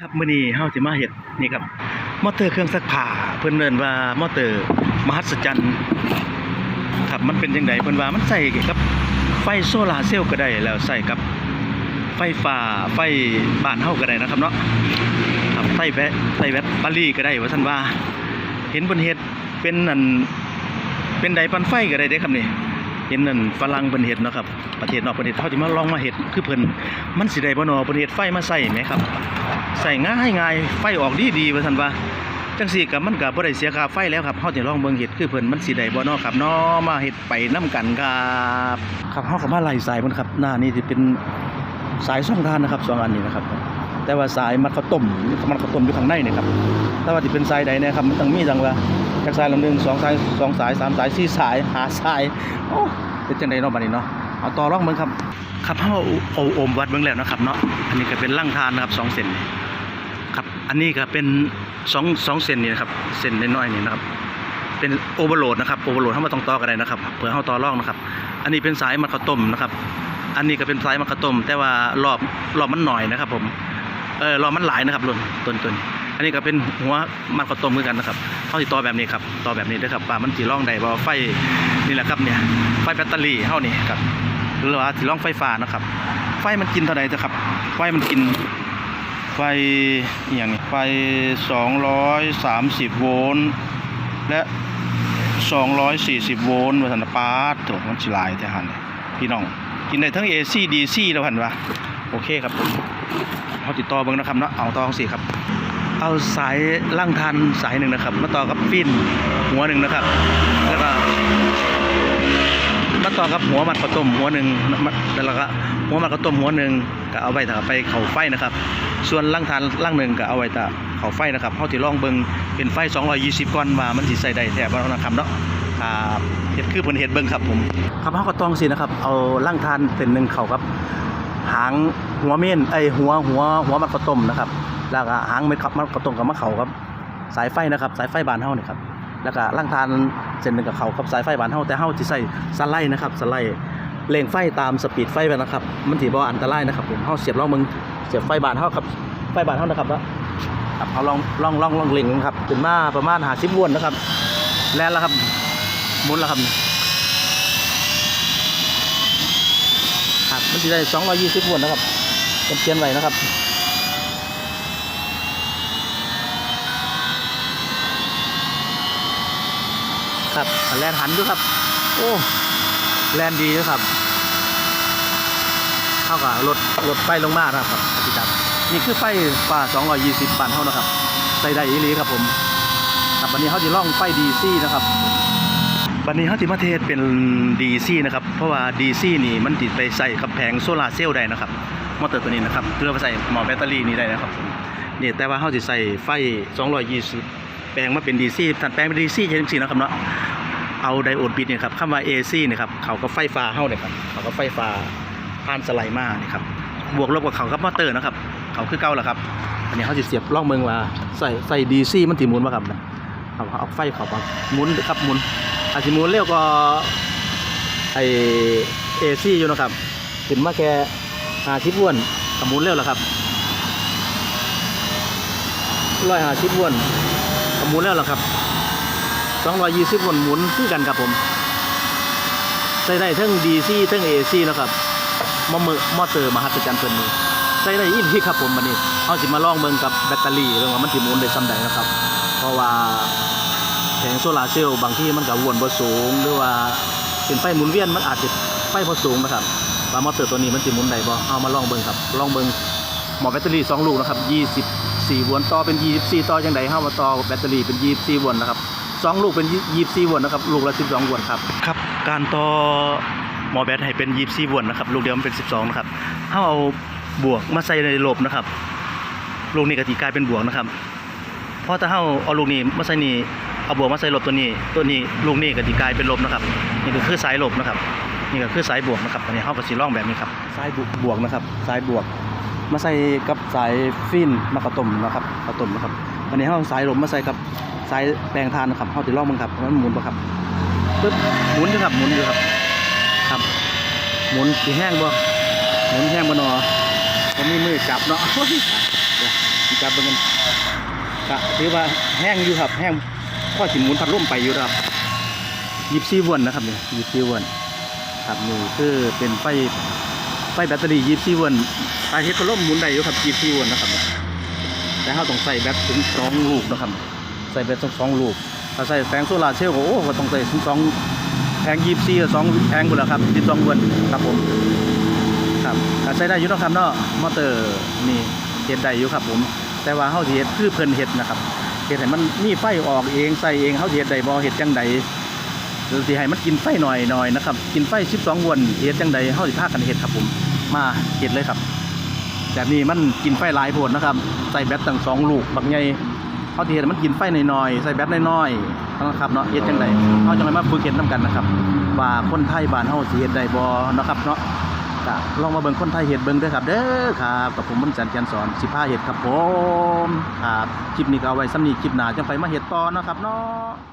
ครับมื้อนี้เฮาสิมาเฮ็ดนี่ครับมอเตอร์เครื่องซักผ้าเพิ่นเอิ้นว่ามอเตอร์มหัศจรรย์ครับมันเป็นจังไดเพิ่นว่ามันใส่กับไฟโซลาร์เซลล์ก็ได้แล้วใส่กับไฟฟ้าไฟบ้านเฮาก็ได้นะครับเนาะครับไฟแบตไฟแบตเตอรี่ก็ได้ว่าซั่นว่า เห็นเพิ่นเฮ็ดเป็นนั่นเป็นไดปันไฟก็ได้เด้ครับนี่ ห็นนั่นฝรั่งเพิ่นเฮ็ดนะครับ ประเทศนอกประเทศเฮาสิมาลองมาเฮ็ดคือเพิ่นมันสิได้บ่เนาะเพิ่นเฮ็ดไฟมาใส่แหมครับ ใส่ง่ายง่ายไฟออกดีดีว่าซั่นว่าจังซี่ก็มันก็บ่ได้เสียค่าไฟแล้วครับเฮาสิลองเบิ่งเฮ็ดคือเพิ่นมันสิได้บ่เนาะครับนาะมาเฮ็ดไปนํกันครับครับเฮาก็มาไล่สายมันครับหน้านี่สิเป็นสายส่องทานนะครับสองอันนี้นะครับ แต่ว่าสายมัดข้าวต้มมันข้าวต้มอยู่ข้างในเนี่ยครับแต่ว่าสิเป็นสายใดเนะครับมันต้องมีจังว่าจักสายลำหนึ่งสองสายสองสายสามสายสี่สายห้าสายโอ้เป็นจังไดเนาะบัดนี้เนาะเอาต่อร่องเบิ่งครับครับเฮาเอาโอมวัดเบิ่งแล้วนะครับเนาะอันนี้ก็เป็นลั่งทานนะครับสองเส้นครับอันนี้ก็เป็นสองสองเซนนี่นะครับเซนน้อยๆนี่นะครับเป็นโอเวอร์โหลดนะครับโอเวอร์โหลดถ้ามาต้องต่อกันได้นะครับเผื่อเขาต่อร่องนะครับ อันนี้เป็นสายมะขาวต้มนะครับ อันนี้ก็เป็นสายมะขาวต้ม แต่ว่ารอบรอบมันหน่อยนะครับผม เออรอมันหลายนะครับลุนต้นต้นอันนี้ก็เป็นหัวมันข้าวต้มเหมือนกันนะครับเขาติต่อแบบนี้ครับต่อแบบนี้ด้วยครับป่ามันสีร่องใดว่าไฟนี่แหละครับเนี่ยไฟแบตเตอรี่เท่านี้ครับหรือว่าสีร่องไฟฟ้านะครับ ไฟมันกินเท่าไหร่จะครับไฟมันกินไฟอย่างนี้ไฟ 230 โวลต์และ 240 โวลต์ว่าสันนะปาดโถมันสิลายแต่หันพี่น้อง กินได้ทั้ง AC DC แล้วหันวะ โอเคครับผมเขาติดต่อเบิ่งนะครับเนาะเอาต่อสิครับ เอาสายล่างทันสายหนึ่งนะครับ มาต่อกับฟินหัวหนึ่งนะครับ แล้วก็มาต่อกับหัวมันข้าวต้มหัวหนึ่งแล้วก็หัวมันข้าวต้มหัวหนึ่งก็เอาไว้ถ้าไปเข่าไฟนะครับ ส่วนล่างทานล่างหนึ่งก็เอาไว้ถ้าเข่าไฟนะครับเขาที่ลองเบิ่งเป็นไฟ 220 ก้อนมามันสิใส่ได้แท้บ่นะครับเนาะครับเฮ็ดคือเพิ่นเฮ็ดเบิ่งครับผมครับเฮาก็ต้องสินะครับเอาล่างทานเป็นหนึ่งเข่ากับ หางหัวเม่นไอหัวหัวหัวมันข้าวต้มนะครับ แล้วก็หางเม็ดมันข้าวต้มกับมะเขาครับ สายไฟนะครับ สายไฟบานเฮานี่ครับแล้วก็ล่างทานเส้นหนึ่งกับเขากับสายไฟบานเฮาแต่เฮาสิใส่สไลด์นะครับสไลด์เร่งไฟตามสปีดไฟไปนะครับ มันถือว่าอันตรายนะครับผมเฮาเสียบลองมึงเสียบไฟบานเฮาครับไฟบานเฮานะครับว่าครับเฮาลองลองลองลองเล็งครับขึ้นมาประมาณ50โวลต์นะครับ แล่นแล้วครับมุนล้วครับ มันสิได้220โวลต์นะครับเป็นเขียนไว้นะครับครับแลนหันด้วยครับ โอ้แลนดีด้วยครับเท่ากับรถรถไฟลงมานะครับพี่จับนี่คือไฟฟ้า220บาทเท่านะครับใส่ได้อีหลีครับผมครับวันนี้เขาจะล่องไฟดีซี่นะครับ วันนี้เขาจะมาเทศเป็นดีซี่นะครับ เพราะว่าดีซี่นี่มันติดไปใส่กับแผงโซลาร์เซลล์ได้นะครับ มอเตอร์ตัวนี้นะครับเพื่อไปใส่หมอแบตเตอรี่นี้ได้นะครับนี่แต่ว่าเขาจะใส่ไฟ 220 แปลงมาเป็นดีซี่ถัดแปลงเป็นดีซี่ใช่จริงๆนะครับเนาะเอาไดโอดบิดเนี่ยครับคำว่า AC เนี่ยครับเขาก็ไฟฟ้าเฮ้าเนี่ยครับเขาก็ไฟฟ้าผ่านสไลด์มาเนี่ยครับบวกลบกับเขากับมอเตอร์นะครับ เขาคือเก่าแหละครับอันนี้เขาจะเสียบล่องเมืองว่าใส่ใส่ดีซีมันถีหมุนมาครับเอาเอาไฟเขามาหมุนครับหมุน อาจจะหมุนเร็วก็ไอเอซีอยู่นะครับขึ้นมาแค่หาชิปวนกับมุนเร็วแล้วครับร้อยหาชิปวนกับมุนเร็วแล้วครับ220วนหมุนคือกันครับผมใส่ได้ทั้ง DC ทั้ง AC นะครับมอเมอมอเตอร์มหัศจรรย์เพิ่นนี้ใส่ได้อีกที่ครับผมวันนี้เอาสิมาลองเบิ่งกับแบตเตอรี่เรื่องว่ามันสิหมุนได้ส่ำใดนะครับ เพราะว่า แผงโซลาร์เซลล์บางที่มันก็วนบ่สูง หรือว่าเป็นไฟหมุนเวียนมันอาจจะไฟบ่สูงนะครับว่ามอเตอร์ตัวนี้มันสิหมุนได้บ่เอามาลองเบิ่งครับลองเบิ่งหมอแบตเตอรี่สองลูกนะครับ24วลต์ต่อเป็น 24 ต่อจังไดเฮามาต่อแบตเตอรี่เป็น 24วลต์นะครับสองลูกเป็นยีบซีวนนะครับลูกละสิบสองวนครับครับ การต่อหมอแบตให้เป็นยีบซีวนนะครับลูกเดียวมันเป็นสิบสองนะครับถ้าเอาบวกมาใส่ในลบนะครับลูกนี้ก็จะกลายเป็นบวกนะครับเพราะถ้าเอาเอาลูกนี้มาใส่นี่ เอาบวกมาใส่ลบตัวนี้ ตัวนี้ลูกนี้ก็จะกลายเป็นลบนะครับ นี่ก็คือสายลบนะครับ นี่ก็คือสายบวกนะครับอันนี้เขาก็สีร่องแบบนี้ครับสายบวกนะครับสายบวก มาใส่กับสายฟินมากระต้มนะครับกระต้มนะครับอันนี้เขาเอาสายลมมาใส่กับสายแปลงทานนะครับเขาติดล่องมึงครับมันหมุนปะครับปึ๊บหมุนอยู่ครับหมุนอยู่ครับครับ หมุนสีแห้งบ่หมุนแห้งบ่หนอผมมีมือจับเนาะจับเบิ่งกันก็ถือว่าแห้งอยู่ครับแห้ง พอสิหมุนพัดลมไปอยู่ครับ24โวลต์นะครับเนี่24โวลต์ครับนี่คือเป็นไฟไฟแบตเตอรี่24โวลต์สาเหตุพัดลมหมุนได้อยู่ครับ24โวลต์นะครับแต่เราต้องใส่แบตถึงสองลูกนะครับ ใส่แบตถึงสองลูกถ้าใส่แผงโซลาร์เซลล์ก็โอ้ก็ต้องใส่ถึงสองแผงยีบซีสองแผงหมดแล้วครับสิบสองวนครับผมครับก็ใช้ได้อยู่นะครับเนาะมอเตอร์นี่เฮ็ดได้อยู่ครับผม แต่ว่าเฮาสิเฮ็ดคือเพิ่นเฮ็ดนะครับ เฮ็ดให้มันมีไฟออกเองใส่เองเฮาเฮ็ดได้บ่เฮ็ดจังใดหรือสิให้มันกินไฟหน่อยหน่อยนะครับ กินไฟ12วนเฮ็ดจังใดเฮาสิพากันเฮ็ดครับผมมาเฮ็ดเลยครับแบบนี้มันกินไฟหลายโพดนะครับ ใส่แบตตั้งสองลูกบักใหญ่เขาที่เห็นมันกินไฟน้อยๆใส่แบตน้อยๆนะครับเนาะเฮ็ดจังไดเขาจังไดมาฝึกเฮ็ดนํกันนะครับว่าคนไทยบ้านเฮาสิเฮ็ดได้บ่เนาะครับเนาะ ก็ลองมาเบิ่งคนไทยเห็ดเบิ่งด้วยครับ เด้อครับกับผมมนต์จันทร์จันสอนสิพาเห็ดครับผมครับคลิปนี้ก็เอาไว้สำนีคลิปหน้าจังไปมาเห็ดต่อเนาะครับเนาะ